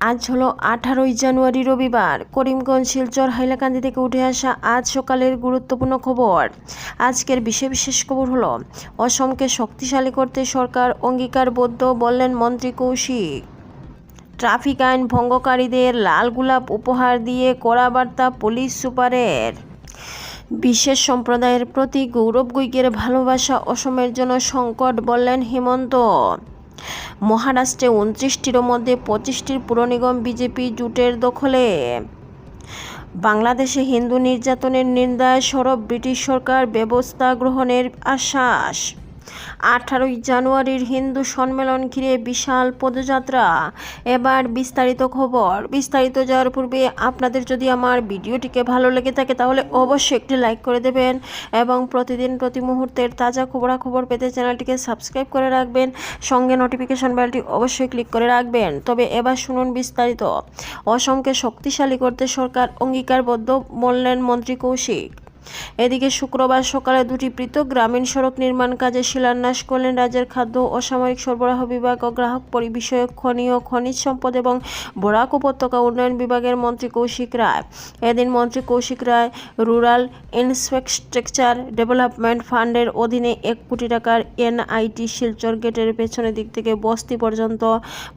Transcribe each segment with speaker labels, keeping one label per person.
Speaker 1: আজ হলো আঠারোই জানুয়ারি রবিবার। করিমগঞ্জ, শিলচর, হাইলাকান্দি থেকে উঠে আসা আজ সকালের গুরুত্বপূর্ণ খবর। আজকের বিশেষ বিশেষ খবর হলো, অসমকে শক্তিশালী করতে সরকার অঙ্গীকারবদ্ধ বললেন মন্ত্রী কৌশিক। ট্রাফিক আইন ভঙ্গকারীদের লাল গোলাপ উপহার দিয়ে কড়া বার্তা পুলিশ সুপারের। বিশেষ সম্প্রদায়ের প্রতি গৌরব গুইকের ভালোবাসা অসমের জন্য সংকট বললেন হিমন্ত। মহারাষ্ট্রে উনত্রিশটির মধ্যে পঁচিশটির পুরনিগম বিজেপি জুটের দখলে। বাংলাদেশে হিন্দু নির্যাতনের নিন্দায় সরব ব্রিটিশ সরকার ব্যবস্থা গ্রহণের আশ্বাস। আঠারোই জানুয়ারির হিন্দু সম্মেলন ঘিরে বিশাল পদযাত্রা। এবার বিস্তারিত খবর। বিস্তারিত যাওয়ার পূর্বে আপনাদের যদি আমার ভিডিওটিকে ভালো লেগে থাকে, তাহলে অবশ্যই একটি লাইক করে দেবেন এবং প্রতিদিন প্রতি মুহূর্তের তাজা খবরাখবর পেতে চ্যানেলটিকে সাবস্ক্রাইব করে রাখবেন। সঙ্গে নোটিফিকেশন বেলটি অবশ্যই ক্লিক করে রাখবেন। তবে এবার শুনুন বিস্তারিত। অসমকে শক্তিশালী করতে সরকার অঙ্গীকারবদ্ধ বললেন মন্ত্রী কৌশিক। এদিকে শুক্রবার সকালে দুটি পৃথক গ্রামীণ সড়ক নির্মাণ কাজে শিলান্যাস করলেন রাজ্যের খাদ্য ও সামরিক সরবরাহ বিভাগ ও গ্রাহক পরিবিষয়ক খনি ও খনিজ সম্পদ এবং বরাক উপত্যকা উন্নয়ন বিভাগের মন্ত্রী কৌশিক রায়। এদিন মন্ত্রী Kaushik Roy rural infrastructure development ফান্ডের অধীনে এক কোটি টাকার এনআইটি শিলচর গেটের পেছনের দিক থেকে বস্তি পর্যন্ত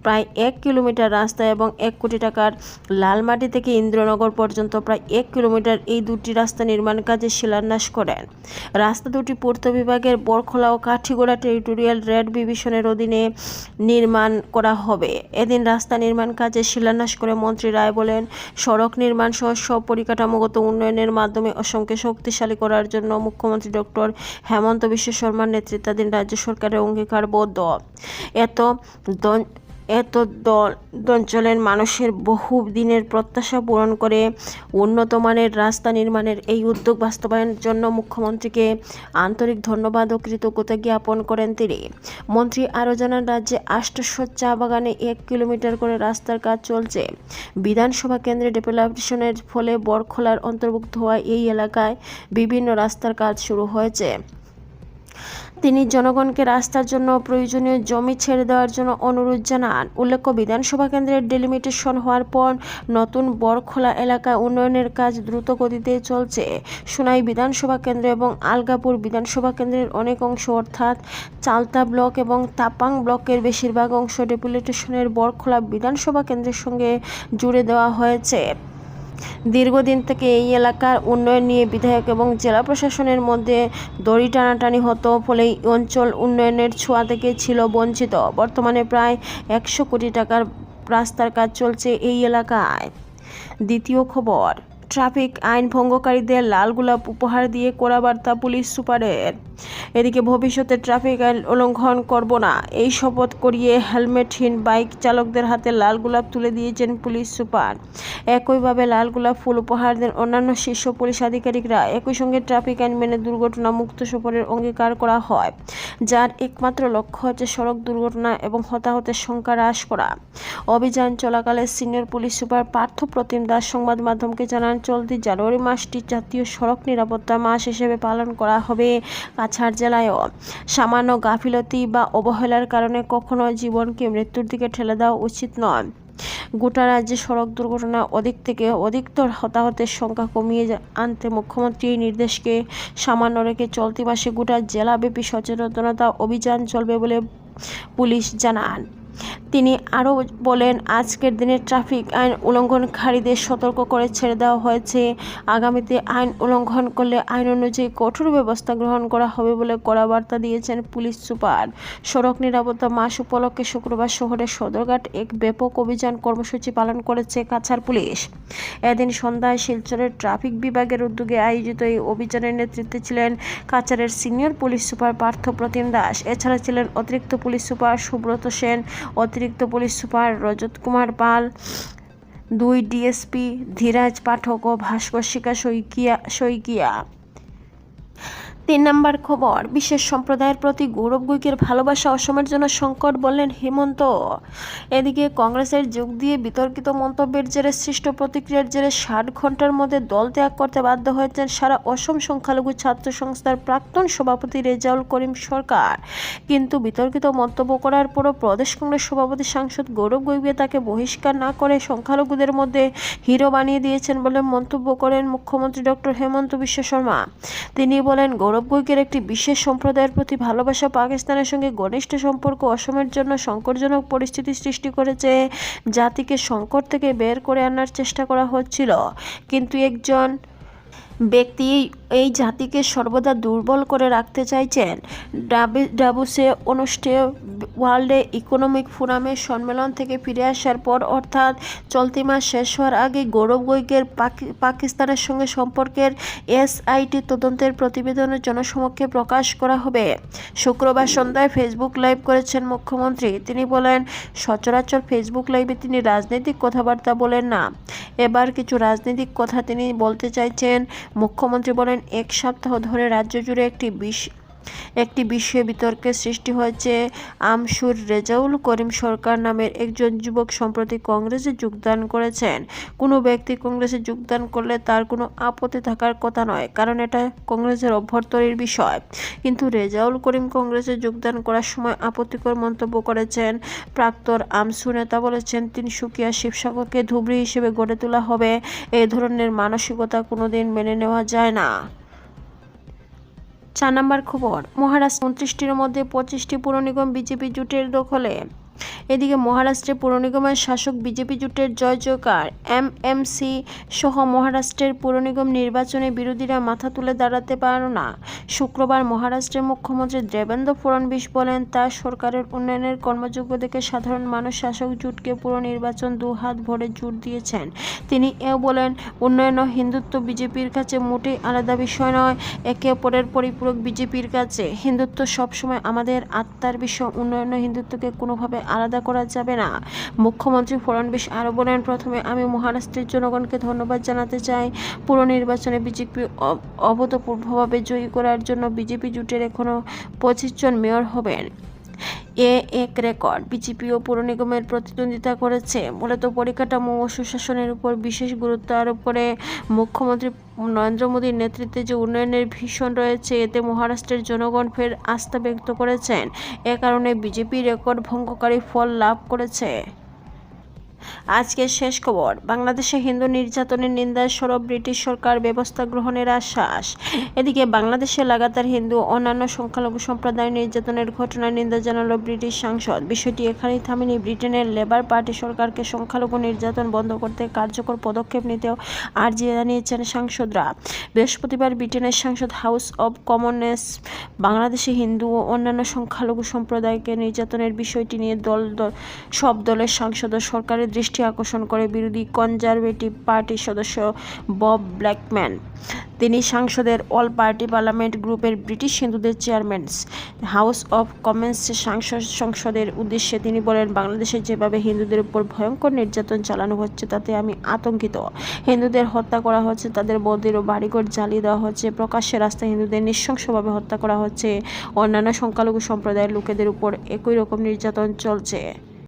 Speaker 1: প্রায় এক কিলোমিটার রাস্তা এবং এক কোটি টাকার লালমাটি থেকে ইন্দ্রনগর পর্যন্ত প্রায় এক কিলোমিটার এই দুটি রাস্তা নির্মাণ কাজে শিলান্যাস করেন। রাস্তা দুটি পূর্ত বিভাগের বরখোলা ও কাঠিগোড়া টেরিটোরিয়াল রেড ডিভিশনের অধীনে নির্মাণ করা হবে। এদিন রাস্তা নির্মাণ কাজে শিলান্যাস করে মন্ত্রী রায় বলেন, সড়ক নির্মাণ সহ সব পরিকাঠামোগত উন্নয়নের মাধ্যমে অসমকে শক্তিশালী করার জন্য মুখ্যমন্ত্রী ডক্টর হেমন্ত বিশ্ব শর্মার নেতৃত্বাধীন রাজ্য সরকারের অঙ্গীকারবদ্ধ। এত এত অঞ্চলের মানুষের বহু দিনের প্রত্যাশা পূরণ করে উন্নত মানের রাস্তা নির্মাণের এই উদ্যোগ বাস্তবায়নের জন্য মুখ্যমন্ত্রীকে আন্তরিক ধন্যবাদ ও কৃতজ্ঞতা জ্ঞাপন করেন তিনি। মন্ত্রী আরও জানান, রাজ্যে আষ্টশো চা বাগানে এক কিলোমিটার করে রাস্তার কাজ চলছে। বিধানসভা কেন্দ্রে ডেভেলপেশনের ফলে বরখোলার অন্তর্ভুক্ত হওয়া এই এলাকায় বিভিন্ন রাস্তার কাজ শুরু হয়েছে। তিনি জনগণকে রাস্তার জন্য প্রয়োজনীয় জমি ছেড়ে দেওয়ার জন্য অনুরোধ জানান। উল্লেখ্য, বিধানসভা কেন্দ্রের ডেলিমিটেশন হওয়ার পর নতুন বরখোলা এলাকায় উন্নয়নের কাজ দ্রুত গতিতে চলছে। সোনাই বিধানসভা কেন্দ্র এবং আলগাপুর বিধানসভা কেন্দ্রের অনেক অংশ অর্থাৎ চালতা ব্লক এবং তাপাং ব্লকের বেশিরভাগ অংশ ডেপুটেশনের বরখোলা বিধানসভা কেন্দ্রের সঙ্গে জুড়ে দেওয়া হয়েছে। দীর্ঘদিন থেকে এই এলাকার উন্নয়ন নিয়ে বিধায়ক এবং জেলা প্রশাসনের মধ্যে দড়ি টানাটানি হতো, ফলে এই অঞ্চল উন্নয়নের ছোঁয়া থেকে ছিল বঞ্চিত। বর্তমানে প্রায় একশো কোটি টাকার রাস্তার কাজ চলছে এই এলাকায়। দ্বিতীয় খবর ট্রাফিক আইন ভঙ্গকারীদের লাল গোলাপ উপহার দিয়ে কড়া বার্তা পুলিশ সুপারের। এদিকে ভবিষ্যতে ট্রাফিক আইন উল্লঙ্ঘন করব না। এই শপথ করিয়ে হেলমেটহীন বাইক চালকদের হাতে লাল গোলাপ তুলে দিয়েছেন পুলিশ সুপার। একইভাবে লাল গোলাপ ফুল উপহার দেন অন্যান্য শীর্ষ পুলিশ আধিকারিকরা। একই সঙ্গে ট্রাফিক আইন মেনে দুর্ঘটনা মুক্ত সফরের অঙ্গীকার করা হয়, যার একমাত্র লক্ষ্য হচ্ছে সড়ক দুর্ঘটনা এবং হতাহতের সংখ্যা হ্রাস করা। অভিযান চলাকালে senior police super Partha Pratim Das সংবাদ মাধ্যমকে জানান চলতি জানুয়ারি মাসটি জাতীয় সড়ক নিরাপত্তা মাস হিসেবে পালন করা হবে। কাছাড় জেলায়ও সামান্য গাফিলতি বা অবহেলার কারণে কখনো জীবনকে মৃত্যুর দিকে ঠেলে দেওয়া উচিত নয়। গোটা রাজ্যে সড়ক দুর্ঘটনা অধিক থেকে অধিকতর হতাহতের সংখ্যা কমিয়ে আনতে মুখ্যমন্ত্রী নির্দেশকে সামান্য রেখে চলতি মাসে গোটা জেলাব্যাপী সচেতনতা অভিযান চলবে বলে পুলিশ জানান। তিনি আরও বলেন, আজকের দিনে ট্রাফিক আইন উল্লঙ্ঘনকারীদের সতর্ক করে ছেড়ে দেওয়া হয়েছে। আগামীতে আইন উল্লঙ্ঘন করলে আইন অনুযায়ী কঠোর ব্যবস্থা গ্রহণ করা হবে বলে কড়া বার্তা দিয়েছেন পুলিশ সুপার। সড়ক নিরাপত্তা মাস উপলক্ষে শুক্রবার শহরের সদরঘাট এক ব্যাপক অভিযান কর্মসূচি পালন করেছে কাছাড় পুলিশ। এদিন সন্ধ্যায় শিলচরের ট্রাফিক বিভাগের উদ্যোগে আয়োজিত এই অভিযানের নেতৃত্বে ছিলেন কাছাড়ের senior police super Partha Pratim Das. এছাড়া ছিলেন অতিরিক্ত পুলিশ সুপার সুব্রত সেন, অতিরিক্ত পুলিশ সুপার রজত কুমার পাল দুই ডিএসপি ধীরাজ পাঠক ও ভাস্কর শিকা শইকিয়া শইকিয়া। তিন নম্বর খবর, বিশেষ সম্প্রদায়ের প্রতি গৌরব গৈকের ভালোবাসা অসমের জন্য সংকট বললেন হেমন্ত। এদিকে কংগ্রেসের যোগ দিয়ে বিতর্কিত মন্তব্যের জেরে, সৃষ্ট প্রতিক্রিয়ার জেরে ষাট ঘণ্টার মধ্যে দল ত্যাগ করতে বাধ্য হয়েছেন সারা অসম সংখ্যালঘু ছাত্র সংস্থার প্রাক্তন সভাপতি রেজাউল করিম সরকার। কিন্তু বিতর্কিত মন্তব্য করার পরও প্রদেশ কংগ্রেস সভাপতি সাংসদ গৌরব গৈবে তাকে বহিষ্কার না করে সংখ্যালঘুদের মধ্যে হিরো বানিয়ে দিয়েছেন বলে মন্তব্য করেন মুখ্যমন্ত্রী ডক্টর হেমন্ত বিশ্ব শর্মা। তিনি বলেন, গৌরব গৈকের একটি বিশেষ সম্প্রদায়ের প্রতি ভালোবাসা পাকিস্তানের সঙ্গে ঘনিষ্ঠ সম্পর্ক অসমের জন্য সংকটজনক পরিস্থিতি সৃষ্টি করেছে, জাতিকে সংকট থেকে বের করে আনার চেষ্টা করা হচ্ছিল। কিন্তু একজন ব্যক্তি এই জাতিকে সর্বদা দুর্বল করে রাখতে চাইছেন। ডাবি ডাবুসে অনুষ্ঠেয় ওয়ার্ল্ড ইকোনমিক ফোরামের সম্মেলন থেকে ফিরে আসার পর অর্থাৎ চলতি মাস শেষ হওয়ার আগে গৌরব গৈকের পাকি- পাকিস্তানের সঙ্গে সম্পর্কের এসআইটি তদন্তের প্রতিবেদনের জনসমক্ষে প্রকাশ করা হবে। শুক্রবার সন্ধ্যায় ফেসবুক লাইভ করেছেন মুখ্যমন্ত্রী। তিনি বলেন, সচরাচর ফেসবুক লাইভে তিনি রাজনৈতিক কথাবার্তা বলেন না। এবার কিছু রাজনৈতিক কথা তিনি বলতে চাইছেন। মুখ্যমন্ত্রী বলেন, এক সপ্তাহ ধরে রাজ্য জুড়ে একটি বিশ একটি বিষয়ে বিতর্কের সৃষ্টি হয়েছে। আমসুর রেজাউল করিম সরকার নামের একজন যুবক সম্প্রতি কংগ্রেসে যোগদান করেছেন। কোনো ব্যক্তি কংগ্রেসে যোগদান করলে তার কোনো আপত্তি থাকার কথা নয়, কারণ এটা কংগ্রেসের অভ্যন্তরীণ বিষয়। কিন্তু রেজাউল করিম কংগ্রেসে যোগদান করার সময় আপত্তিকর মন্তব্য করেছেন। প্রাক্তর আমসু নেতা বলেছেন তিনসুকিয়া শিবসাগরকে ধুবড়ি হিসেবে গড়ে তোলা হবে। এই ধরনের মানসিকতা কোনোদিন মেনে নেওয়া যায় না। চার নম্বর খবর মহারাষ্ট্র উনত্রিশটির মধ্যে পঁচিশটি পুর নিগম বিজেপি জোটের দখলে। এদিকে মহারাষ্ট্রে পুর নিগমের শাসক বিজেপি জোটের জয় জয়কার এমএমসি সহ মহারাষ্ট্রের পুর নিগম নির্বাচনে বিরোধীরা মাথা তুলে দাঁড়াতে পারল না। শুক্রবার মহারাষ্ট্রের মুখ্যমন্ত্রী দেবেন্দ্র ফডণবীস বলেন তার সরকারের উন্নয়নের কর্মযোগ্য দেখে সাধারণ মানুষ শাসক জোটকে পুরো নির্বাচন দু হাত ভরে জোট দিয়েছেন। তিনি এও বলেন, উন্নয়ন ও হিন্দুত্ব বিজেপির কাছে মোটেই আলাদা বিষয় নয়, একে অপরের পরিপূরক বিজেপির কাছে। হিন্দুত্ব সবসময় আমাদের আত্মার বিষয়, উন্নয়ন হিন্দুত্বকে কোনোভাবে আলাদা করা যাবে না। মুখ্যমন্ত্রী ফড়নবিশ আরও বলেন, প্রথমে আমি মহারাষ্ট্রের জনগণকে ধন্যবাদ জানাতে চাই। পুরো নির্বাচনে বিজেপি অভূতপূর্বভাবে জয়ী করার জন্য বিজেপি জুটের এখনও পঁচিশ জন মেয়র হবেন। এ এক রেকর্ড। বিজেপি ও পুর নিগমের প্রতিদ্বন্দ্বিতা করেছে। মূলত পরিকাঠামো ও সুশাসনের উপর বিশেষ গুরুত্ব আরোপ করে মুখ্যমন্ত্রী নরেন্দ্র মোদীর নেতৃত্বে যে উন্নয়নের ভীষণ রয়েছে, এতে মহারাষ্ট্রের জনগণ ফের আস্থা ব্যক্ত করেছেন। এ কারণে বিজেপি রেকর্ড ভঙ্গকারী ফল লাভ করেছে। আজকের শেষ খবর, বাংলাদেশে হিন্দু নির্যাতনের নিন্দায় সরব ব্রিটিশ সরকার ব্যবস্থা গ্রহণের আশ্বাস। এদিকে বাংলাদেশে লাগাতার হিন্দু অন্যান্য সংখ্যালঘু সম্প্রদায় নির্যাতনের ঘটনার নিন্দা জানালো ব্রিটিশ সাংসদ। বিষয়টি এখানেই থামেনি। ব্রিটেনের লেবার পার্টি সরকারকে সংখ্যালঘু নির্যাতন বন্ধ করতে কার্যকর পদক্ষেপ নিতেও আর্জি জানিয়েছেন সাংসদরা। বৃহস্পতিবার ব্রিটেনের সাংসদ হাউস অব কমনেস বাংলাদেশে হিন্দু ও অন্যান্য সংখ্যালঘু সম্প্রদায়কে নির্যাতনের বিষয়টি নিয়ে দল সব দলের সাংসদ ও সরকারের দৃষ্টি আকর্ষণ করে বিরোধী কনজারভেটিভ পার্টির সদস্য বব ব্ল্যাকম্যান। তিনি সাংসদের অল পার্টি পার্লামেন্ট গ্রুপের ব্রিটিশ হিন্দুদের চেয়ারম্যান। হাউস অব কমন্স সাংসদ সংসদের উদ্দেশ্যে তিনি বলেন, বাংলাদেশে যেভাবে হিন্দুদের উপর ভয়ঙ্কর নির্যাতন চালানো হচ্ছে, তাতে আমি আতঙ্কিত। হিন্দুদের হত্যা করা হচ্ছে, তাদের মন্দির ও বাড়িঘর জ্বালিয়ে দেওয়া হচ্ছে, প্রকাশ্যে রাস্তায় হিন্দুদের নৃশংসভাবে হত্যা করা হচ্ছে। অন্যান্য সংখ্যালঘু সম্প্রদায়ের লোকেদের উপর একই রকম নির্যাতন চলছে।